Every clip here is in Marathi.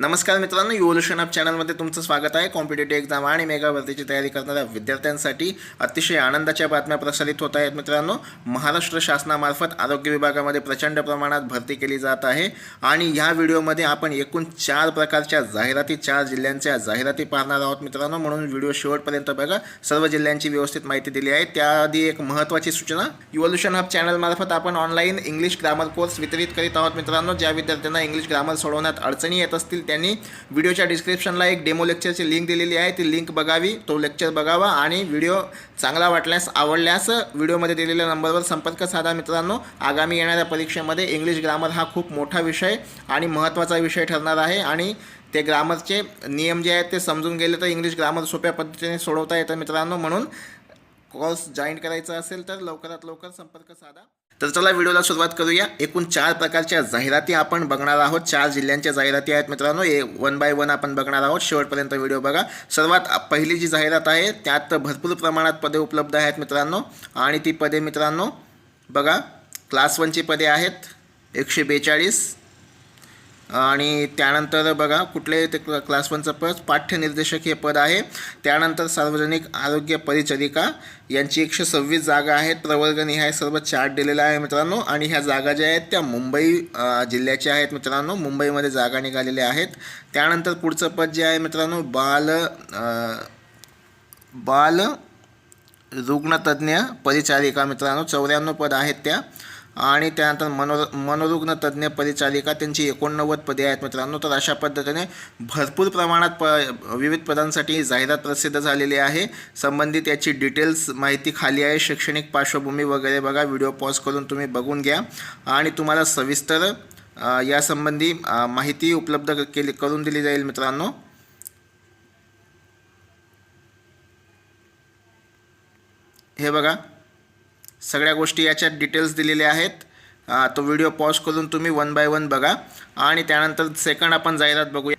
नमस्कार मित्रांनो युवोल्युशन अप चॅनलमध्ये तुमचं स्वागत आहे. कॉम्पिटेटिव्ह एक्झाम आणि मेगा भरतीची तयारी करणाऱ्या विद्यार्थ्यांसाठी अतिशय आनंदाच्या बातम्या प्रसारित होत आहेत मित्रांनो. महाराष्ट्र शासनामार्फत आरोग्य विभागामध्ये प्रचंड प्रमाणात भरती केली जात आहे आणि ह्या व्हिडिओमध्ये आपण एकूण चार प्रकारच्या जाहिराती चार जिल्ह्यांच्या जाहिराती पाहणार आहोत मित्रांनो. म्हणून व्हिडिओ शेवटपर्यंत बघा. सर्व जिल्ह्यांची व्यवस्थित माहिती दिली आहे. त्याआधी एक महत्त्वाची सूचना. युवोल्युशन हब चॅनलमार्फत आपण ऑनलाईन इंग्लिश ग्रामर कोर्स वितरित करीत आहोत मित्रांनो. ज्या विद्यार्थ्यांना इंग्लिश ग्रामर सोडवण्यात अडचणी येत असतील त्यांनी व्हिडिओच्या डिस्क्रिप्शनला एक डेमो लेक्चरची लिंक दिलेली आहे. ती लिंक बघावी तो लेक्चर बघावा आणि व्हिडिओ चांगला वाटल्यास आवडल्यास व्हिडिओमध्ये दिलेल्या नंबरवर संपर्क साधा मित्रांनो. आगामी येणाऱ्या परीक्षेमध्ये इंग्लिश ग्रामर हा खूप मोठा विषय आणि महत्त्वाचा विषय ठरणार आहे आणि ते ग्रामरचे नियम जे आहेत ते समजून गेले तर इंग्लिश ग्रामर सोप्या पद्धतीने सोडवता येतं मित्रांनो. म्हणून कोर्स जॉईन करायचा असेल तर लवकरात लवकर संपर्क साधा. तर चला व्हिडिओला सुरुवात करूया. एकूण चार प्रकारच्या जाहिराती आपण बघणार आहोत. चार जिल्ह्यांच्या जाहिराती आहेत मित्रांनो. ए वन बाय वन आपण बघणार आहोत. शेवटपर्यंत व्हिडिओ बघा. सर्वात पहिली जी जाहिरात आहे त्यात भरपूर प्रमाणात पदे उपलब्ध आहेत मित्रांनो. आणि ती पदे मित्रांनो बघा क्लास वनची पदे आहेत. एकशे बेचाळीस आणि त्यानंतर बघा कुठले ते क्लास वनचं पद पाठ्यनिर्देशक हे पद आहे. त्यानंतर सार्वजनिक आरोग्य परिचारिका यांची एकशे सव्वीस जागा आहेत. प्रवर्गनिहाय सर्व चार्ट दिलेला आहे मित्रांनो. आणि ह्या जागा ज्या आहेत त्या मुंबई जिल्ह्याच्या आहेत मित्रांनो. मुंबईमध्ये जागा निघालेल्या आहेत. त्यानंतर पुढचं पद जे आहे मित्रांनो बाल बाल रुग्णतज्ञ परिचारिका मित्रांनो. चौऱ्याण्णव पद आहेत त्या. आणि त्यानंतर मनो मनोरुग्ण तज्ज्ञ परिचारिका त्यांची एकोणनव्वद पदे आहेत. मित्रांनो तर अशा पद्धतीने भरपूर प्रमाणात प विविध पदांसाठी जाहिरात प्रसिद्ध झालेली आहे. संबंधित याची डिटेल्स माहिती खाली आहे. शैक्षणिक पार्श्वभूमी वगैरे बघा. व्हिडिओ पॉज करून तुम्ही बघून घ्या. आणि तुम्हाला सविस्तर यासंबंधी माहिती उपलब्ध केली करून दिली जाईल मित्रांनो. हे बघा. सगळ्या गोष्टी याच्यात डिटेल्स दिलेल्या आहेत. तो व्हिडिओ पॉज करून तुम्ही वन बाय वन बघा. आणि त्यानंतर सेकंड आपण जाहिरात बघूया.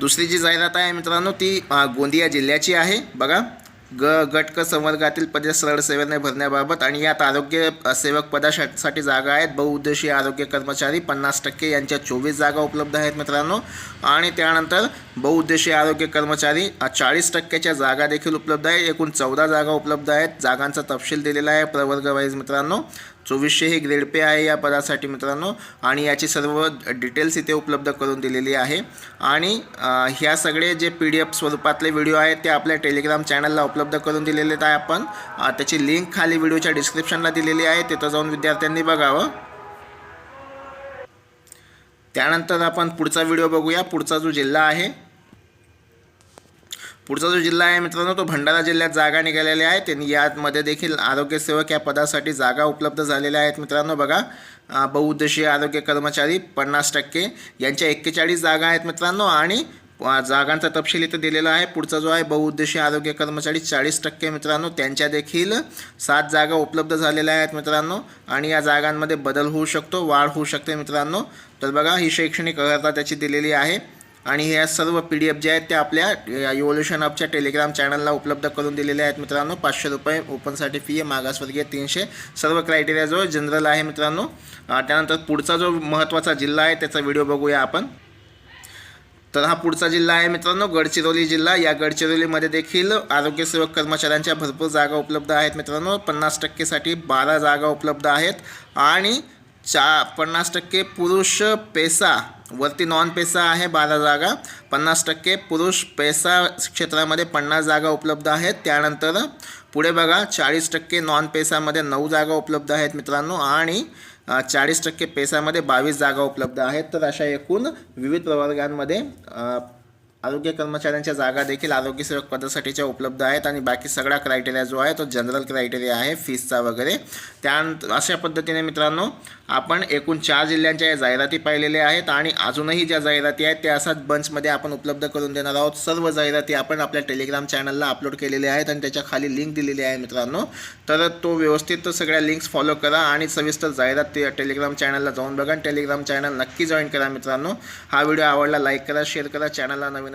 दुसरी जी जाहिरात आहे मित्रांनो ती गोंदिया जिल्ह्याची आहे. बघा. ग गट क संवर्गातील पदे सरळ सेवेने भरण्याबाबत आणि यात आरोग्य सेवक पदासाठी जागा आहेत. बहुउद्देशीय आरोग्य कर्मचारी पन्नास टक्के यांच्या चोवीस जागा उपलब्ध आहेत मित्रांनो. आणि त्यानंतर बहुउद्देशीय आरोग्य कर्मचारी चाळीस टक्क्याच्या जागा देखील उपलब्ध आहे. एकूण चौदा जागा उपलब्ध आहेत. जागांचा तपशील दिलेला आहे प्रवर्गवाईज मित्रांनो. चोवीसशे ही ग्रेड पे आहे या पदासाठी मित्रांनो. आणि याची सर्व डिटेल्स इथे उपलब्ध करून दिलेली आहे. आणि ह्या सगळे जे पी डी एफ स्वरूपातले व्हिडिओ आहेत ते आपल्या टेलिग्राम चॅनलला उपलब्ध करून दिलेले आहे आपण. त्याची लिंक खाली व्हिडिओच्या डिस्क्रिप्शनला दिलेली आहे. तिथं जाऊन विद्यार्थ्यांनी बघावं. त्यानंतर आपण पुढचा व्हिडिओ बघूया. पुढचा जो जिल्हा आहे पुढचा जो जिल्हा आहे मित्रांनो तो भंडारा जिल्ह्यात जागा निघालेल्या आहेत आणि यामध्ये देखील आरोग्यसेवक या पदासाठी जागा उपलब्ध झालेल्या आहेत मित्रांनो. बघा बहुउद्देशीय आरोग्य कर्मचारी पन्नास टक्के यांच्या एक्केचाळीस जागा आहेत मित्रांनो आणि जागांचा तपशील इथं दिलेला आहे. पुढचा जो आहे बहुउद्देशीय आरोग्य कर्मचारी चाळीस टक्के मित्रांनो. त्यांच्या देखील सात जागा उपलब्ध झालेल्या आहेत मित्रांनो आणि या जागांमध्ये बदल होऊ शकतो वाढ होऊ शकते मित्रांनो. तर बघा ही शैक्षणिक अर्हता त्याची दिलेली आहे. आणि ह्या सर्व पी डी एफ जे आहेत त्या आपल्या इव्होल्युशन अपच्या टेलिग्राम चॅनलला उपलब्ध करून दिलेल्या आहेत मित्रांनो. पाचशे रुपये ओपनसाठी फी आहे. मागासवर्गीय तीनशे. सर्व क्रायटेरिया जो जनरल आहे मित्रांनो. त्यानंतर पुढचा जो महत्त्वाचा जिल्हा आहे त्याचा व्हिडिओ बघूया आपण. तर हा पुढचा जिल्हा आहे मित्रांनो गडचिरोली जिल्हा. या गडचिरोलीमध्ये देखील आरोग्यसेवक कर्मचाऱ्यांच्या भरपूर जागा उपलब्ध आहेत मित्रांनो. पन्नास टक्केसाठी बारा जागा उपलब्ध आहेत. आणि चा पन्नास टक्के पुरुष पेसा. वरती नॉन पेसा आहे बारा जागा. पन्नास टक्के पुरुष पेसा क्षेत्रामध्ये पन्नास जागा उपलब्ध आहेत. त्यानंतर पुढे बघा चाळीस टक्के नॉन पेसामध्ये नऊ जागा उपलब्ध आहेत मित्रांनो आणि चाळीस टक्के पेसामध्ये बावीस जागा उपलब्ध आहेत. तर अशा एकूण विविध प्रवर्गांमध्ये आरोग्य कर्मचाऱ्यांच्या जागा देखील आरोग्यसेवक पदासाठीच्या उपलब्ध आहेत आणि बाकी सगळा क्रायटेरिया जो आहे तो जनरल क्रायटेरिया आहे फीसचा वगैरे. त्यानंतर अशा पद्धतीने मित्रांनो आपण एकूण चार जिल्ह्यांच्या या जाहिराती पाहिलेल्या आहेत आणि अजूनही ज्या जाहिराती आहेत त्या असाच बंचमध्ये आपण उपलब्ध करून देणार आहोत. सर्व जाहिराती आपण आपल्या टेलिग्राम चॅनलला अपलोड केलेल्या आहेत आणि त्याच्याखाली लिंक दिलेली आहे मित्रांनो. तर तो व्यवस्थित सगळ्या लिंक्स फॉलो करा आणि सविस्तर जाहिरात ते टेलिग्राम चॅनलला जाऊन बघा टेलिग्राम चॅनल नक्की जॉईन करा मित्रांनो. हा व्हिडिओ आवडला लाईक करा शेअर करा. चॅनलला नवीन